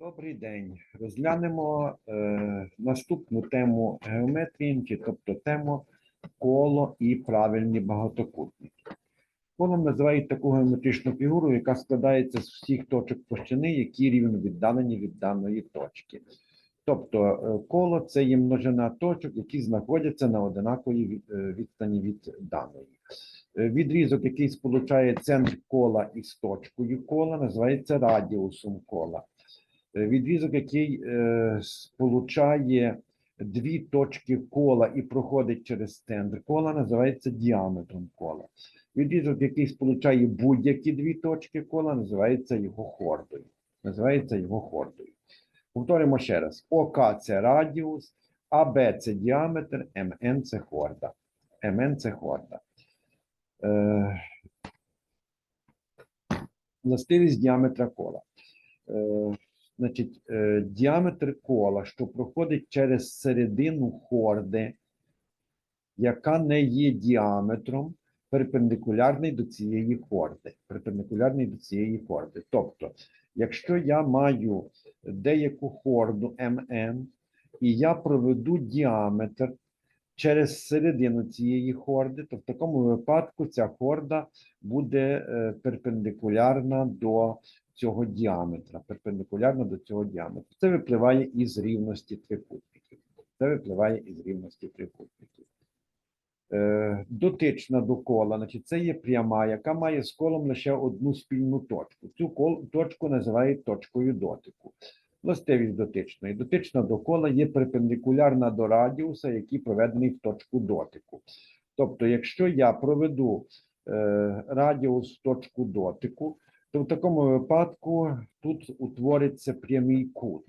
Добрий день. Розглянемо е, наступну тему геометрії, тобто тему коло і правильні багатокутники. Колом називають таку геометричну фігуру, яка складається з всіх точок площини, які рівно віддалені від даної точки. Тобто е, коло це є множина точок, які знаходяться на одинаковій е, відстані від даної. Е, Відрізок, який сполучає центр кола із точкою кола, називається радіусом кола. Е, Відрізок, який е, сполучає дві точки кола і проходить через центр кола, називається діаметром кола. Відрізок, який сполучає будь-які дві точки кола, називається його хордою. Називається його хордою. Повторимо ще раз: ОК це радіус, АБ це діаметр, МН це хорда. МН це хорда. Е, властивість діаметра кола. Значить, е, діаметр кола, що проходить через середину хорди, яка не є діаметром, перпендикулярний до цієї хорди. Перпендикулярний до цієї хорди. Тобто, якщо я маю деяку хорду МН, і я проведу діаметр через середину цієї хорди, то в такому випадку ця хорда буде е, перпендикулярна до цього діаметра, перпендикулярно до цього діаметру. Це випливає із рівності трикутників. Це випливає із рівності трикутників. Е, дотична до кола, значить, це є пряма, яка має з колом лише одну спільну точку. Цю точку називають точкою дотику. Властивість дотичної. Дотична до кола є перпендикулярна до радіуса, який проведений в точку дотику. Тобто, якщо я проведу е, радіус в точку дотику, то в такому випадку тут утвориться прямий кут.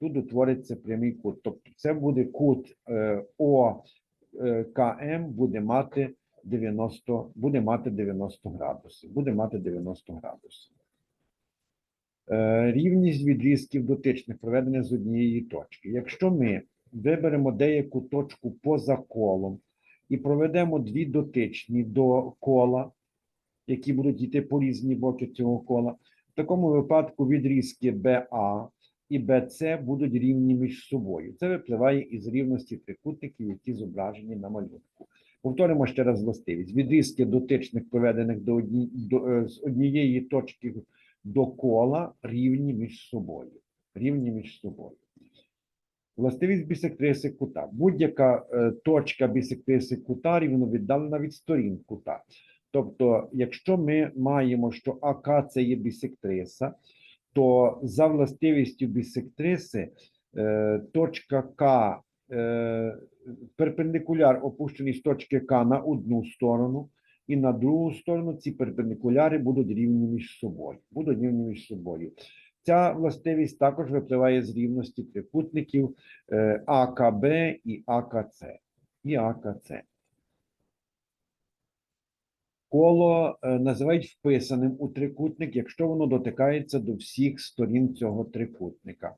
Тут утвориться прямий кут. Тобто це буде кут е, ОКМ буде мати 90, буде мати 90 градусів. Буде мати 90 градусів. Е, Рівність відрізків дотичних проведена з однієї точки. Якщо ми виберемо деяку точку поза колом і проведемо дві дотичні до кола, які будуть йти по різні боки цього кола. В такому випадку відрізки BA і BC будуть рівні між собою. Це випливає із рівності трикутників, які зображені на малюнку. Повторимо ще раз властивість. Відрізки дотичних проведених до, одні, до е, з однієї точки до кола рівні між собою. Рівні між собою. Властивість бісектриси кута. Будь-яка е, точка бісектриси кута рівно віддалена від сторін кута. Тобто, якщо ми маємо, що АК це є бісектриса, то за властивістю бісектриси е, точка К е, перпендикуляр опущений з точки К на одну сторону, і на другу сторону ці перпендикуляри будуть рівні між собою. Будуть рівні між собою. Ця властивість також випливає з рівності трикутників е, АКБ і АКЦ. І АКЦ. Коло е, називають вписаним у трикутник, якщо воно дотикається до всіх сторін цього трикутника.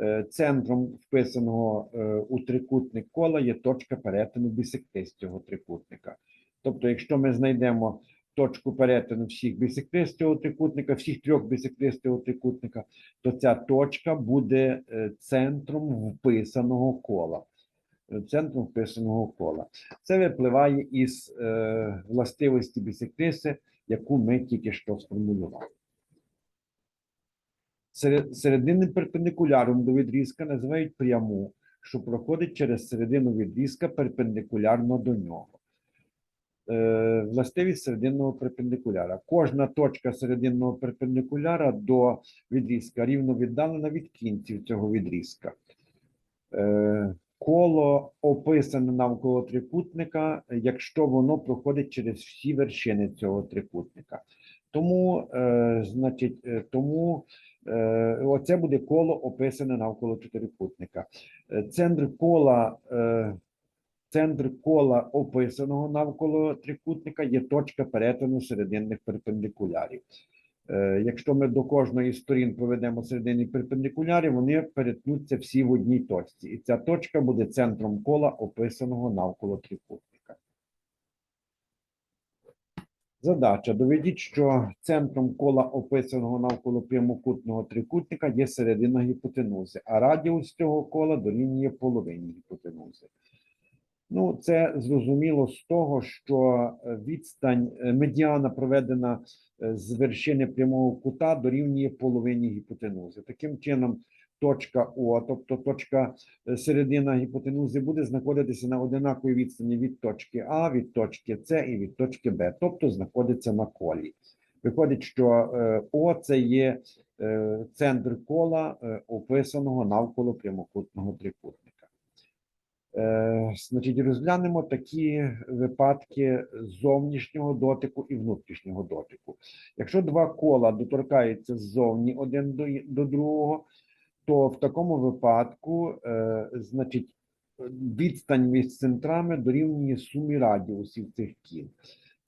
Е, Центром вписаного е, у трикутник кола є точка перетину бісектрис цього трикутника. Тобто, якщо ми знайдемо точку перетину всіх бісектрис цього трикутника, всіх трьох бісектрис цього трикутника, то ця точка буде центром вписаного кола. Центром вписаного кола. Це випливає із е, властивості бісектриси, яку ми тільки що сформулювали. Серединним перпендикуляром до відрізка називають пряму, що проходить через середину відрізка перпендикулярно до нього. Е, властивість серединного перпендикуляра. Кожна точка серединного перпендикуляра до відрізка рівно віддалена від кінців цього відрізка. Е, коло описане навколо трикутника, якщо воно проходить через всі вершини цього трикутника. Тому, е, значить, е, тому е, оце буде коло описане навколо чотирикутника. Е, Центр кола, е, центр кола описаного навколо трикутника є точка перетину серединних перпендикулярів. Е, Якщо ми до кожної сторін проведемо серединні перпендикулярі, вони перетнуться всі в одній точці. І ця точка буде центром кола, описаного навколо трикутника. Задача. Доведіть, що центром кола описаного навколо прямокутного трикутника є середина гіпотенузи, а радіус цього кола дорівнює половині гіпотенузи. Ну, це зрозуміло з того, що е, відстань е, медіана проведена е, з вершини прямого кута дорівнює половині гіпотенузи. Таким чином, точка О, тобто точка середина гіпотенузи, буде знаходитися на одинаковій відстані від точки А, від точки С і від точки Б, тобто знаходиться на колі. Виходить, що О це є центр кола, описаного навколо прямокутного трикутника. Е, Значить, розглянемо такі випадки зовнішнього дотику і внутрішнього дотику. Якщо два кола доторкаються ззовні один до, до другого, то в такому випадку, е, значить, відстань між центрами дорівнює сумі радіусів цих кіл.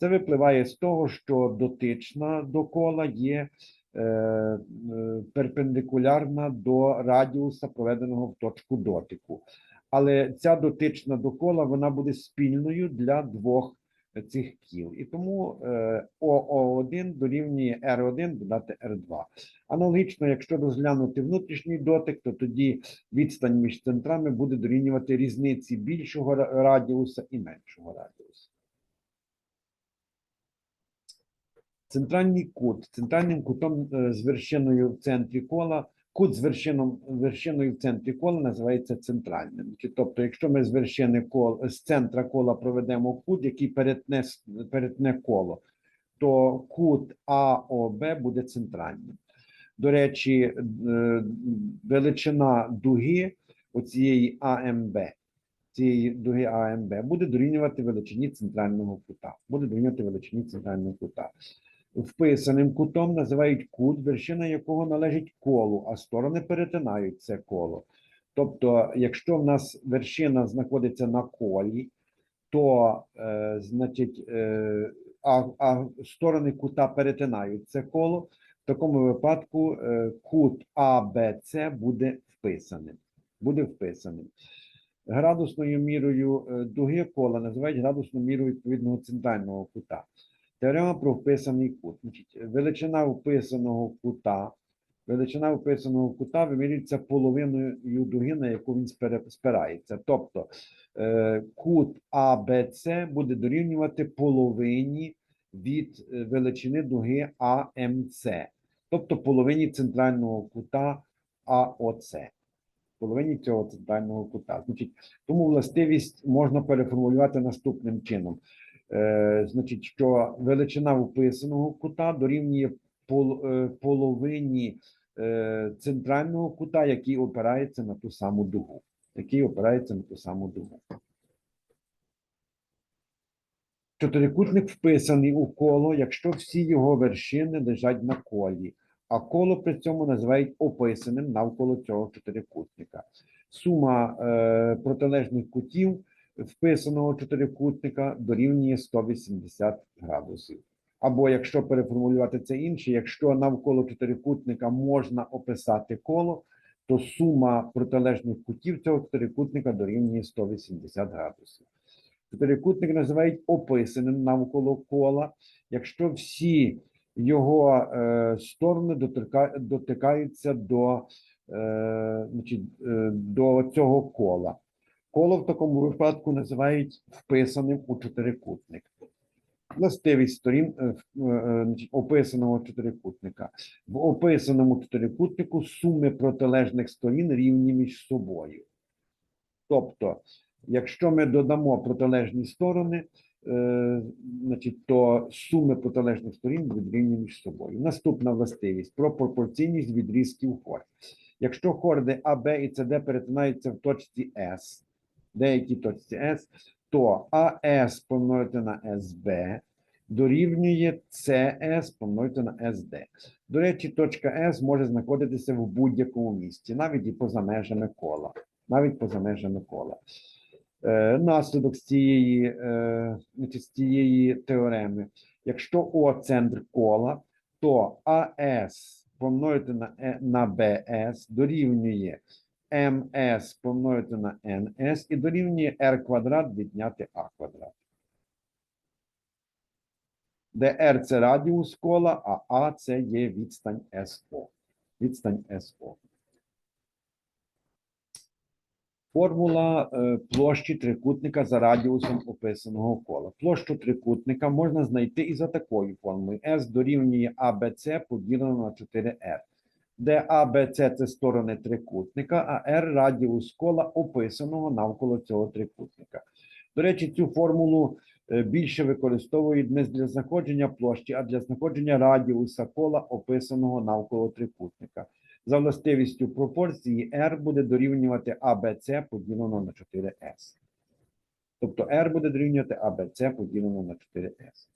Це випливає з того, що дотична до кола є е, е, перпендикулярна до радіуса, проведеного в точку дотику. Але ця дотична до кола вона буде спільною для двох цих кіл. І тому е, ОО1 дорівнює R1 додати R2. Аналогічно, якщо розглянути внутрішній дотик, то тоді відстань між центрами буде дорівнювати різниці більшого радіуса і меншого радіуса. Центральний кут. Центральним кутом е, з вершиною в центрі кола. Кут з вершином, вершиною в центрі кола називається центральним. Тобто, якщо ми з вершини кола, з центра кола проведемо кут, який перетне, перетне коло, то кут АОБ буде центральним. До речі, е, величина дуги оцієї АМБ, цієї дуги АМБ буде дорівнювати величині центрального кута. Буде дорівнювати величині центрального кута. Вписаним кутом називають кут, вершина якого належить колу, а сторони перетинають це коло. Тобто, якщо в нас вершина знаходиться на колі, то е, значить, е, а, а сторони кута перетинають це коло, в такому випадку е, кут АБЦ буде вписаним. Буде вписаним. Градусною мірою е, дуги кола називають градусною мірою відповідного центрального кута. Теорема про вписаний кут. Значить, величина вписаного кута, величина вписаного кута вимірюється половиною дуги, на яку він спирається. Тобто е, кут АБЦ буде дорівнювати половині від е, величини дуги АМЦ, тобто половині центрального кута АОЦ. Половині цього центрального кута. Значить, тому властивість можна переформулювати наступним чином. Е, значить, що величина вписаного кута дорівнює пол, е, половині е, центрального кута, який опирається на ту саму дугу. Який опирається на ту саму дугу. Чотирикутник вписаний у коло, якщо всі його вершини лежать на колі, а коло при цьому називають описаним навколо цього чотирикутника. Сума е, протилежних кутів вписаного чотирикутника дорівнює 180 градусів. Або якщо переформулювати це інше, якщо навколо чотирикутника можна описати коло, то сума протилежних кутів цього чотирикутника дорівнює 180 градусів. Чотирикутник називають описаним навколо кола, якщо всі його е, сторони доторка, дотикаються до, е, значить, е, до цього кола. Коло в такому випадку називають вписаним у чотирикутник. Властивість сторін е, е, значить, описаного чотирикутника. В описаному чотирикутнику суми протилежних сторін рівні між собою. Тобто, якщо ми додамо протилежні сторони, е, значить, то суми протилежних сторін будуть рівні між собою. Наступна властивість про пропорційність відрізків хорд. Якщо хорди АБ і СД перетинаються в точці С, деякій точці С, то АС помножити на СБ дорівнює СС помножити на СД. До речі, точка С може знаходитися в будь-якому місці, навіть і поза межами кола. Навіть поза межами кола. Е, наслідок з цієї, е, з цієї теореми. Якщо О центр кола, то АС помножити на, на БС дорівнює МС помножити на НС і дорівнює R квадрат відняти А квадрат. де R це радіус кола, а А це є відстань СО. Відстань СО. Формула е, площі трикутника за радіусом описаного кола. Площу трикутника можна знайти і за такою формулою. S дорівнює ABC поділено на 4R, де ABC – це сторони трикутника, а R – радіус кола описаного навколо цього трикутника. До речі, цю формулу е, більше використовують не для знаходження площі, а для знаходження радіуса кола, описаного навколо трикутника. За властивістю пропорції R буде дорівнювати ABC поділено на 4S. Тобто R буде дорівнювати ABC поділено на 4S.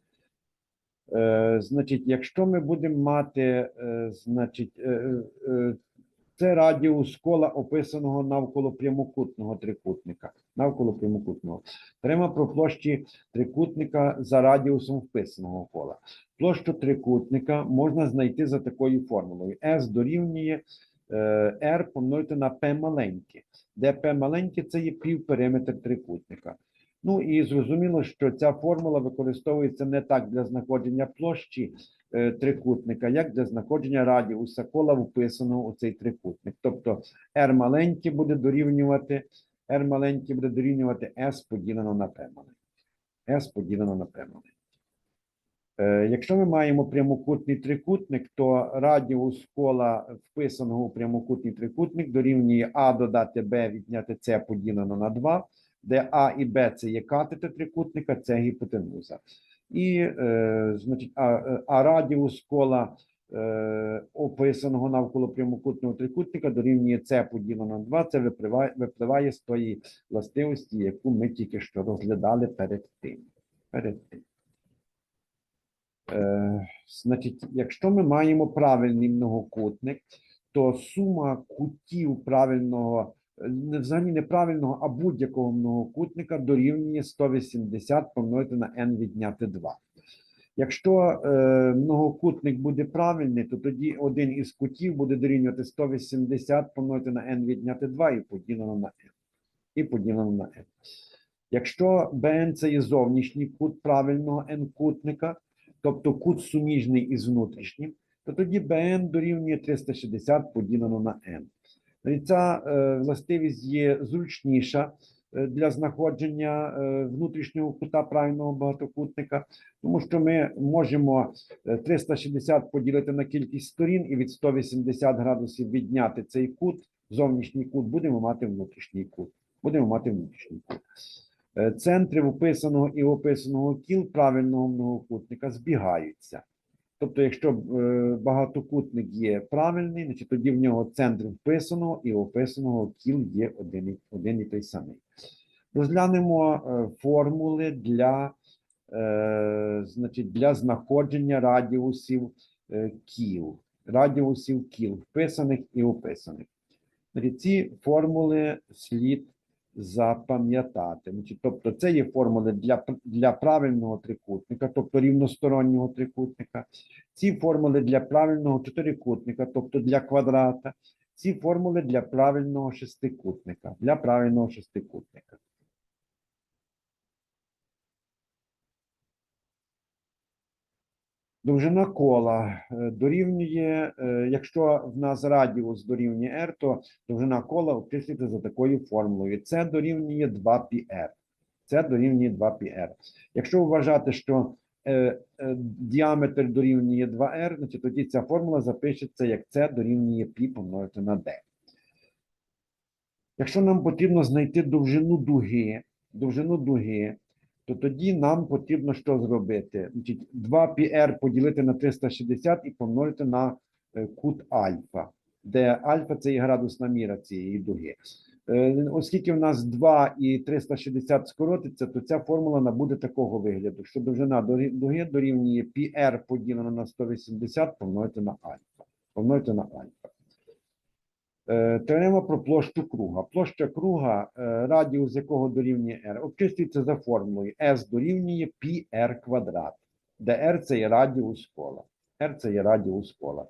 Е, значить, якщо ми будемо мати, е, значить, е, це радіус кола, описаного навколо прямокутного трикутника. Навколо прямокутного. Беремо про площі трикутника за радіусом вписаного кола. Площу трикутника можна знайти за такою формулою. S дорівнює R помножити на P маленьке, де P маленьке це є півпериметр трикутника. Ну і зрозуміло, що ця формула використовується не так для знаходження площі е, трикутника, як для знаходження радіуса кола, вписаного у цей трикутник. Тобто R маленьке буде дорівнювати, R маленьке буде дорівнювати S поділено на P маленьке. S поділено на P маленьке. Е, Якщо ми маємо прямокутний трикутник, то радіус кола вписаного у прямокутний трикутник дорівнює А додати Б відняти С поділено на 2, де А і Б це є катети трикутника, це гіпотенуза. І е, значить, а, е, а радіус кола е, описаного навколо прямокутного трикутника дорівнює С поділено на 2. Це випливає, випливає з тої властивості, яку ми тільки що розглядали перед тим. Перед тим. Е, значить, якщо ми маємо правильний многокутник, то сума кутів правильного, взагалі неправильного, а будь-якого многокутника дорівнює 180 помножити на n відняти 2. Якщо е, многокутник буде правильний, то тоді один із кутів буде дорівнювати 180 помножити на n відняти 2 і поділено на n. І поділено на n. Якщо BN це є зовнішній кут правильного n-кутника, тобто кут суміжний із внутрішнім, то тоді BN дорівнює 360 поділено на n. Ця е, властивість є зручніша е, для знаходження е, внутрішнього кута правильного багатокутника, тому що ми можемо е, 360 поділити на кількість сторін і від 180 градусів відняти цей кут, зовнішній кут, будемо мати внутрішній кут. Будемо мати внутрішній кут. Центри вписаного і описаного кіл правильного многокутника збігаються. Тобто, якщо е, багатокутник є правильний, значить тоді в нього центр вписаного і описаного кіл є один, один і той самий. Розглянемо е, формули для, е, значить, для знаходження радіусів кіл, радіусів кіл, вписаних і описаних. Ці формули слід запам'ятати. Тобто, це є формули для, для правильного трикутника, тобто рівностороннього трикутника. Ці формули для правильного чотирикутника, тобто для квадрата. Ці формули для правильного шестикутника. Для правильного шестикутника. Довжина кола е, дорівнює, е, якщо в нас радіус дорівнює r, то довжина кола обчислюється за такою формулою. Це дорівнює 2πr. Це дорівнює 2πr. Якщо вважати, що е, е, діаметр дорівнює 2r, значить тоді ця формула запишеться як це дорівнює π помножити на d. Якщо нам потрібно знайти довжину дуги, довжину дуги, то тоді нам потрібно що зробити? Значить, 2πr поділити на 360 і помножити на е, кут альфа, де альфа це є градусна міра цієї дуги. Е, Оскільки в нас 2 і 360 скоротиться, то ця формула набуде такого вигляду, що довжина дуги дорівнює πr поділено на 180 помножити на альфа. Помножити на альфа. Е, Теорема про площу круга. Площа круга, е, радіус якого дорівнює r, обчислюється за формулою S дорівнює πr квадрат, де r це є радіус кола. R це є радіус кола.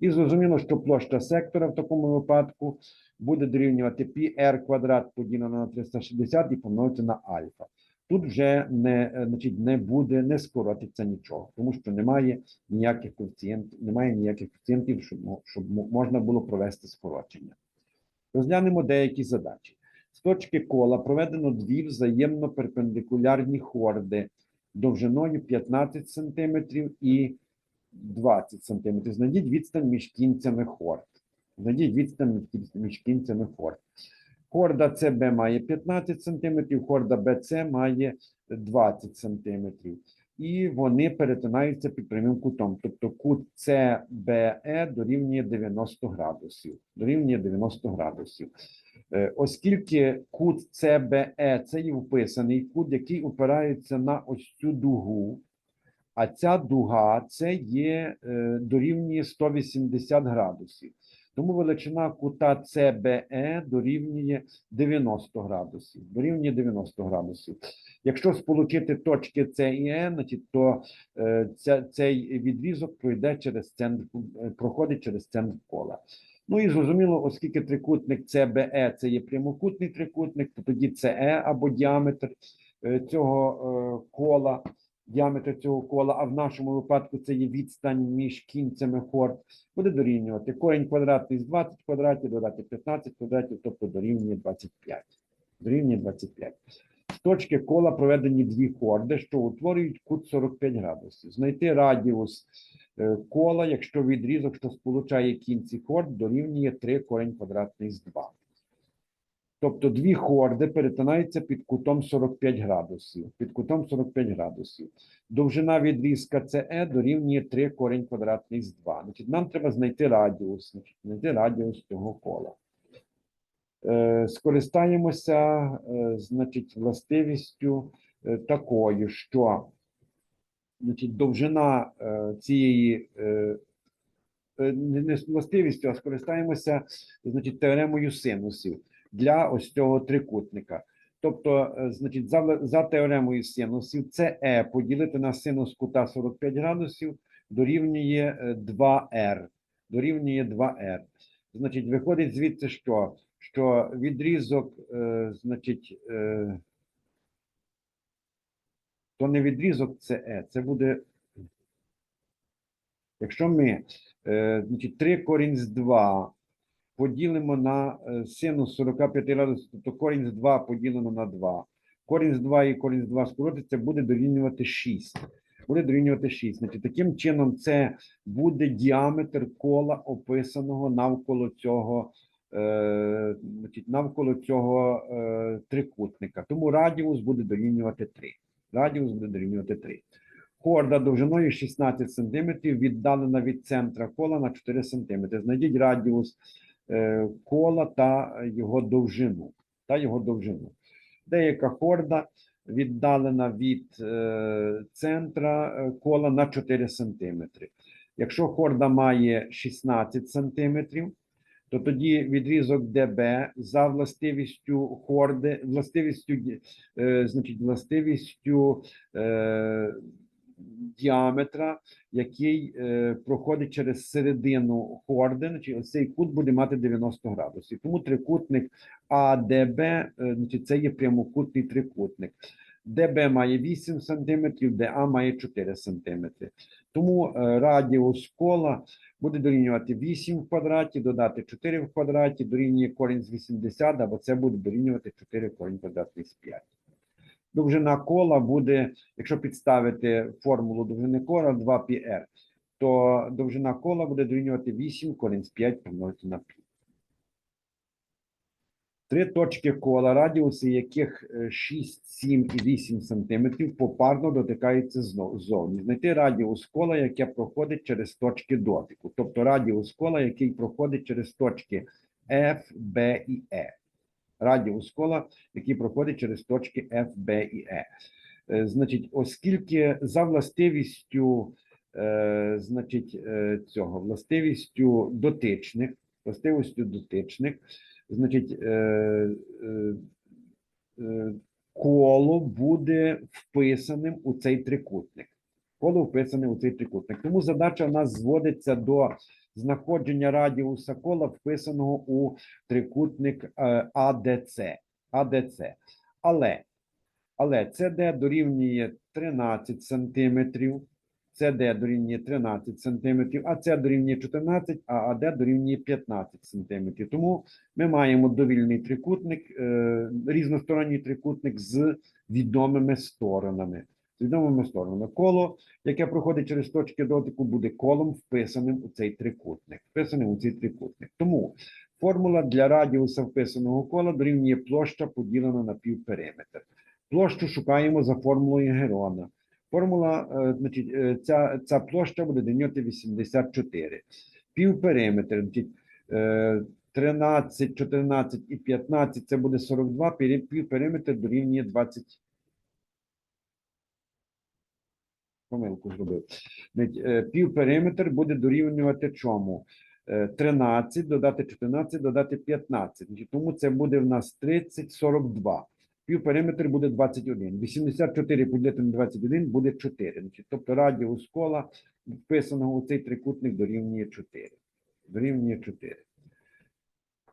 І зрозуміло, що площа сектора в такому випадку буде дорівнювати πr квадрат поділено на 360 і помножити на альфа. Тут вже не, е, значить, не буде, не скоротиться нічого, тому що немає ніяких коефіцієнтів, немає ніяких коефіцієнтів, щоб, щоб можна було провести скорочення. Розглянемо деякі задачі. З точки кола проведено дві взаємно перпендикулярні хорди довжиною 15 см і 20 см. Знайдіть відстань між кінцями хорд. Знайдіть відстань між кінцями хорд. Хорда ЦБ має 15 см, хорда БЦ має 20 см. І вони перетинаються під прямим кутом. Тобто кут CBE дорівнює 90 градусів. Дорівнює 90 градусів. Е, Оскільки кут CBE це є вписаний кут, який опирається на ось цю дугу, а ця дуга це є е, дорівнює 180 градусів. Тому величина кута CBE дорівнює 90 градусів. Дорівнює 90 градусів. Якщо сполучити точки С і Е, то е, цей відрізок пройде через центр, е, проходить через центр кола. Ну і зрозуміло, оскільки трикутник CBE це є прямокутний трикутник, то тоді CE або діаметр е, цього е, кола, діаметр цього кола, а в нашому випадку це є відстань між кінцями хорд, буде дорівнювати корінь квадратний з 20 квадратів, додати 15 квадратів, тобто дорівнює 25. Дорівнює 25. З точки кола проведені дві хорди, що утворюють кут 45 градусів. Знайти радіус е, кола, якщо відрізок, що сполучає кінці хорд, дорівнює 3 корінь квадратний з 2. Тобто дві хорди перетинаються під кутом 45 градусів. Під кутом 45 градусів. Довжина відрізка CE дорівнює 3 корінь квадратний з 2. Значить, нам треба знайти радіус, значить, знайти радіус цього кола. Е, скористаємося, е, значить, властивістю е, такою, що значить, довжина е, цієї е, е, не властивістю, а скористаємося значить, теоремою синусів для ось цього трикутника. Тобто, е, значить, за, за теоремою синусів, це е поділити на синус кута 45 градусів дорівнює е, 2r. Дорівнює 2r. Значить, виходить звідси, що, що відрізок, е, значить, е, то не відрізок це е, це буде. Якщо ми е, значить, 3 корінь з 2 поділимо на е, синус 45 градусів, тобто корінь з 2 поділено на 2. Корінь з 2 і корінь з 2 скоротиться, буде дорівнювати 6. Буде дорівнювати 6. Значить, таким чином, це буде діаметр кола, описаного навколо цього, е, значить, навколо цього е, трикутника. Тому радіус буде дорівнювати 3. Радіус буде дорівнювати 3. Хорда довжиною 16 см віддалена від центра кола на 4 см. Знайдіть радіус кола та його довжину. Та його довжину. Деяка хорда віддалена від е, центра е, кола на 4 см. Якщо хорда має 16 см, то тоді відрізок ДБ за властивістю хорди, властивістю, е, значить, властивістю е, діаметра, який е, проходить через середину хорди, значить, ось цей кут буде мати 90 градусів. Тому трикутник АДБ, е, значить, це є прямокутний трикутник. ДБ має 8 см, ДА має 4 см. Тому е, радіус кола буде дорівнювати 8 в квадраті, додати 4 в квадраті, дорівнює корінь з 80, або це буде дорівнювати 4 корінь квадратний з 5. Довжина кола буде, якщо підставити формулу довжини кола 2πr, то довжина кола буде дорівнювати 8 корінь з 5 помножити на π. Три точки кола, радіуси яких е, 6, 7 і 8 см попарно дотикаються ззовні. Знайти радіус кола, яке проходить через точки дотику. Тобто радіус кола, який проходить через точки F, B і E. Радіус кола, який проходить через точки F, B і E. Е, Значить, оскільки за властивістю, е, значить, е, цього, властивістю дотичних, властивістю дотичних, значить, коло буде вписаним у цей трикутник. Коло вписане у цей трикутник. Тому задача у нас зводиться до знаходження радіуса кола, вписаного у трикутник е, АДЦ. АДЦ. Але Але CD дорівнює 13 сантиметрів, CD дорівнює 13 сантиметрів, а це дорівнює 14, а AD дорівнює 15 сантиметрів. Тому ми маємо довільний трикутник, е, різносторонній трикутник з відомими сторонами. Відомими сторонами. Коло, яке проходить через точки дотику, буде колом вписаним у цей трикутник. Вписаним у цей трикутник. Тому формула для радіуса вписаного кола дорівнює площа поділена на півпериметр. Площу шукаємо за формулою Герона. Формула, е, значить, е, ця, ця площа буде дорівнювати 84. Півпериметр, значить, е, 13, 14 і 15 це буде 42, пері- півпериметр дорівнює 20. Помилку зробив. Е, Півпериметр буде дорівнювати чому? Е, 13, додати 14, додати 15. Тому це буде в нас 30, 42. Півпериметр буде 21. 84 поділити на 21 буде 4. Тобто радіус кола вписаного у цей трикутник дорівнює 4. Дорівнює 4.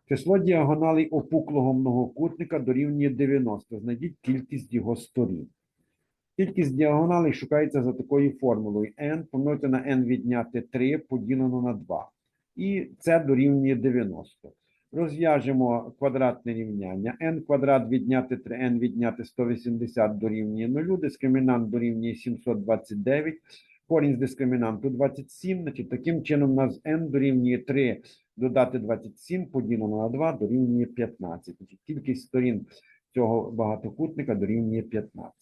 Число діагоналей опуклого многокутника дорівнює 90. Знайдіть кількість його сторін. Кількість діагоналей шукається за такою формулою n помножити на n відняти 3 поділено на 2. І це дорівнює 90. Розв'яжемо квадратне рівняння. n квадрат відняти 3n відняти 180 дорівнює 0, дискримінант дорівнює 729, корінь з дискримінанту 27. Значить, таким чином у нас n дорівнює 3 додати 27 поділено на 2 дорівнює 15. Значить, кількість сторін цього багатокутника дорівнює 15.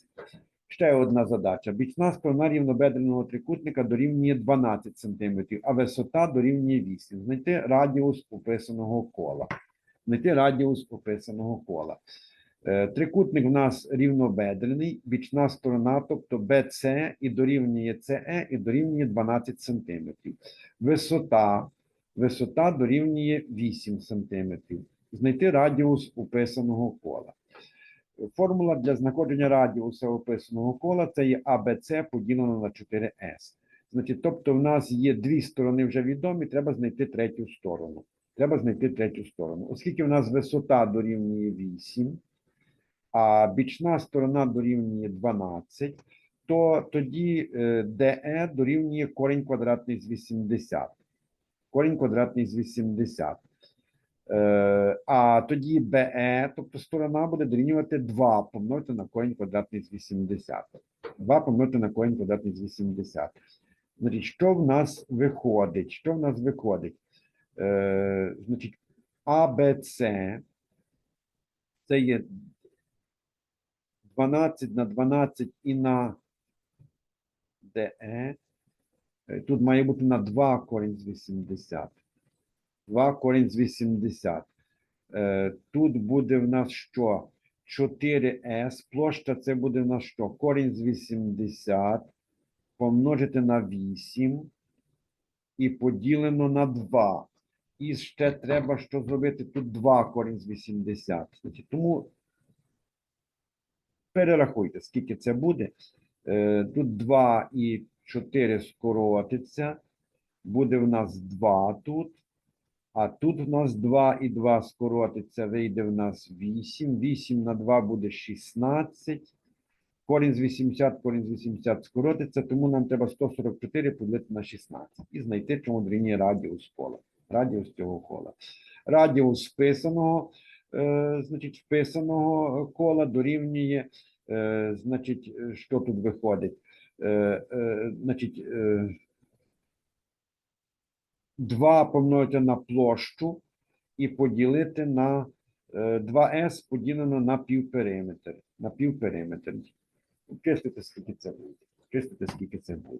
Ще одна задача. Бічна сторона рівнобедреного трикутника дорівнює 12 см, а висота дорівнює 8. Знайти радіус описаного кола. Знайти радіус описаного кола. Е, Трикутник в нас рівнобедрений, бічна сторона, тобто BC і дорівнює CE і дорівнює 12 см. Висота, висота дорівнює 8 см. Знайти радіус описаного кола. Формула для знаходження радіуса описаного кола це є ABC поділено на 4S. Значить, тобто в нас є дві сторони вже відомі, треба знайти третю сторону. Треба знайти третю сторону. Оскільки в нас висота дорівнює 8, а бічна сторона дорівнює 12, то тоді е, DE дорівнює корінь квадратний з 80. Корінь квадратний з 80. Е, а тоді BE, тобто сторона буде дорівнювати 2 помножити на корінь квадратний з 80. 2 помножити на корінь квадратний з 80. Значить, що в нас виходить? Що в нас виходить? Е, значить, ABC це є 12 на 12 і на DE. Е, Тут має бути на 2 корінь з 80. 2 корінь з 80. Е, Тут буде в нас що? 4С. Площа це буде в нас що? Корінь з 80 помножити на 8 і поділено на 2. І ще треба що зробити? Тут 2 корінь з 80. Тому перерахуйте, скільки це буде. Е, Тут 2 і 4 скоротиться. Буде в нас 2 тут. А тут в нас 2 і 2 скоротиться, вийде в нас 8. 8 на 2 буде 16. Корінь з 80, корінь з 80 скоротиться, тому нам треба 144 поділити на 16 і знайти, чому дорівнює радіус кола. Радіус цього кола. Радіус вписаного, е, значить, вписаного кола дорівнює, е, значить, е, що тут виходить? Е, е, значить, е, 2 помножити на площу і поділити на е, 2С поділено на півпериметр. На півпериметр. Чистите, скільки це буде. Чистите, скільки це буде.